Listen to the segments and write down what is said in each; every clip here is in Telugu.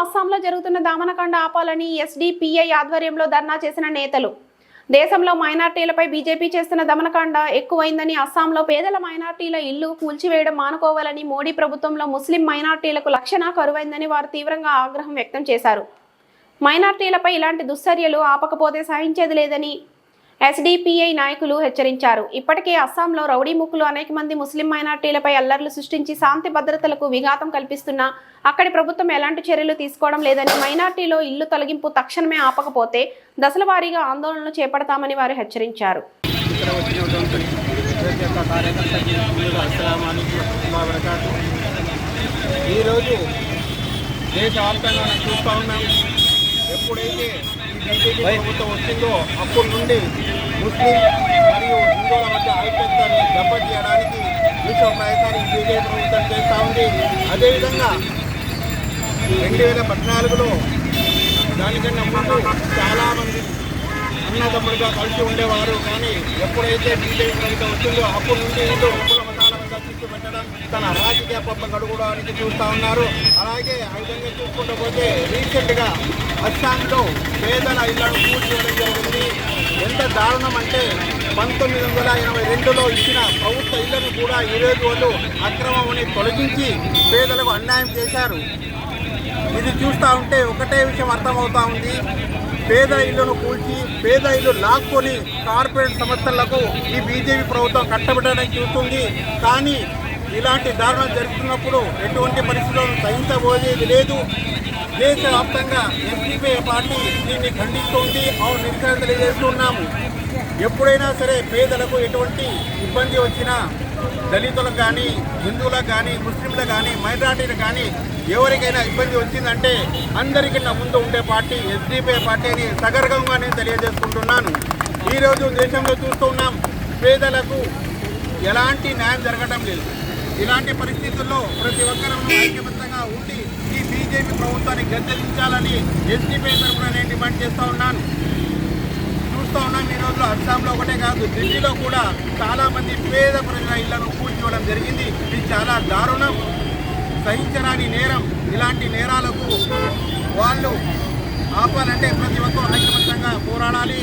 అస్సాంలో జరుగుతున్న దామనకాండ ఆపాలని ఎస్డిపిఐ ఆధ్వర్యంలో ధర్నా చేసిన నేతలు. దేశంలో మైనార్టీలపై బీజేపీ చేస్తున్న దమనకాండ ఎక్కువైందని అస్సాంలో పేదల మైనార్టీల ఇల్లు కూల్చివేయడం మానుకోవాలని మోడీ ప్రభుత్వంలో ముస్లిం మైనార్టీలకు లక్షణ కరువైందని వారు తీవ్రంగా ఆగ్రహం వ్యక్తం చేశారు. మైనార్టీలపై ఇలాంటి దుశ్చర్యలు ఆపకపోతే సహించేది లేదని ఎస్డిపిఐ నాయకులు హెచ్చరించారు. ఇప్పటికే అస్సాంలో రౌడీ ముక్కులు అనేక మంది ముస్లిం మైనార్టీలపై అల్లర్లు సృష్టించి శాంతి భద్రతలకు విఘాతం కల్పిస్తున్నా అక్కడి ప్రభుత్వం ఎలాంటి చర్యలు తీసుకోవడం లేదని మైనార్టీలో ఇల్లు తొలగింపు తక్షణమే ఆపకపోతే దశల వారీగా ఆందోళనలు చేపడతామని వారు హెచ్చరించారు. ఈరోజు దేశ వ్యాప్తంగా చూస్తూ ఉన్నాం. ఎప్పుడైతే ప్రభుత్వం వచ్చిందో అప్పటి నుండి ముస్లిం మరియు హిందువుల మధ్య ఐక్యతని దెబ్బతీయడానికి విశ్వ ప్రయత్నాన్ని బీజేపీ ప్రభుత్వం చేస్తూ ఉంది. అదేవిధంగా రెండు వేల పద్నాలుగులో దానికన్నా ముందు చాలామంది అన్నదమ్ముడుగా కలిసి ఉండేవారు. కానీ ఎప్పుడైతే బీజేపీ ప్రభుత్వం వచ్చిందో అప్పటి నుండి ఏదో కుల మతాల వద్ద చిచ్చు పెట్టడం తన రాజకీయ పప్ప గడుగుడానికి చూస్తూ ఉన్నారు. అలాగే ఆ విధంగా చూసుకుంటూ పోతే రీసెంట్గా అస్సాంలో పేదల ఇళ్ళను చేయడం జరిగింది. ఎంత దారుణం అంటే పంతొమ్మిది వందల ఎనభై రెండులో ఇచ్చిన ప్రభుత్వ ఇళ్ళను కూడా ఈరోజు వాళ్ళు అక్రమమని తొలగించి పేదలకు అన్యాయం చేశారు. ఇది చూస్తూ ఉంటే ఒకటే విషయం అర్థమవుతా ఉంది. పేద ఇళ్ళను కూల్చి పేద ఇల్లు లాక్కొని కార్పొరేట్ సంస్థలకు ఈ బీజేపీ ప్రభుత్వం కట్టబెట్టడానికి చూస్తుంది. కానీ ఇలాంటి దారుణం జరుగుతున్నప్పుడు ఎటువంటి పరిస్థితులను సహించబోయేది లేదు. దేశవ్యాప్తంగా ఎన్సీపీ పార్టీ దీన్ని ఖండిస్తోంది. అవును నిరసన తెలియజేస్తున్నాము ఎప్పుడైనా సరే పేదలకు ఎటువంటి ఇబ్బంది వచ్చినా దళితులకు కానీ హిందువులకు కానీ ముస్లింలకు కానీ మైనార్టీలకు కానీ ఎవరికైనా ఇబ్బంది వచ్చిందంటే అందరికన్నా ముందు ఉండే పార్టీ ఎస్డీపీ పార్టీ అని సగర్వంగా నేను తెలియజేసుకుంటున్నాను. ఈరోజు దేశంలో చూస్తున్నాం పేదలకు ఎలాంటి న్యాయం జరగడం లేదు. ఇలాంటి పరిస్థితుల్లో ప్రతి ఒక్కరూ ఐక్యబద్ధంగా ఉండి ఈ బీజేపీ ప్రభుత్వాన్ని గద్దెదించాలని ఎస్డీపీ తరఫున నేను డిమాండ్ చేస్తూ ఉన్నాను. చూస్తూ ఉన్నాం ఈ రోజులో అస్సాంలో ఒకటే కాదు ఢిల్లీలో కూడా చాలామంది పేద ప్రజల ఇళ్ళను కూల్చోవడం జరిగింది. ఇది చాలా దారుణం. సహించరాని నేరం. ఇలాంటి నేరాలకు వాళ్ళు ఆపాలంటే ప్రతి ఒక్కరూ ఐక్యబద్ధంగా పోరాడాలి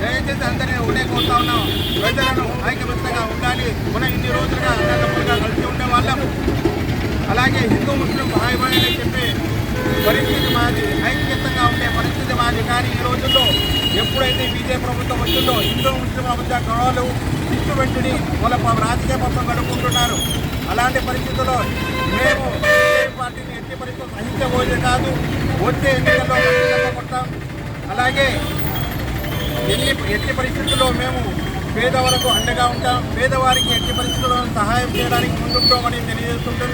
దయచేసి అందరినీ ఉండే కోరుతా ఉన్నాం ప్రజలను ఐకమత్యంగా ఉండాలి మనం ఇన్ని రోజులుగా అన్నదమ్ములుగా కలిసి ఉండే వాళ్ళం అలాగే హిందూ ముస్లిం భాయ్ చెప్పి అని చెప్పే పరిస్థితి మాది ఐక్యతంగా ఉండే పరిస్థితి మాది. కానీ ఈ రోజుల్లో ఎప్పుడైతే బీజేపీ ప్రభుత్వం వచ్చిందో హిందూ ముస్లిం మధ్య గొడవలు చిచ్చు వెంటని వాళ్ళ రాజకీయ పత్రం గడుపుకుంటున్నారు అలాంటి పరిస్థితుల్లో మేము పార్టీని ఎట్టి పరిస్థితులు సహించబోయేది కాదు. వచ్చే ఎన్నికల్లో తప్పకొడతాం అలాగే ఎన్ని ఎట్టి పరిస్థితుల్లో మేము పేదవాళ్ళకు అండగా ఉంటాం. పేదవారికి ఎట్టి పరిస్థితుల్లో సహాయం చేయడానికి ముందుంటామని తెలియజేస్తుంటుంది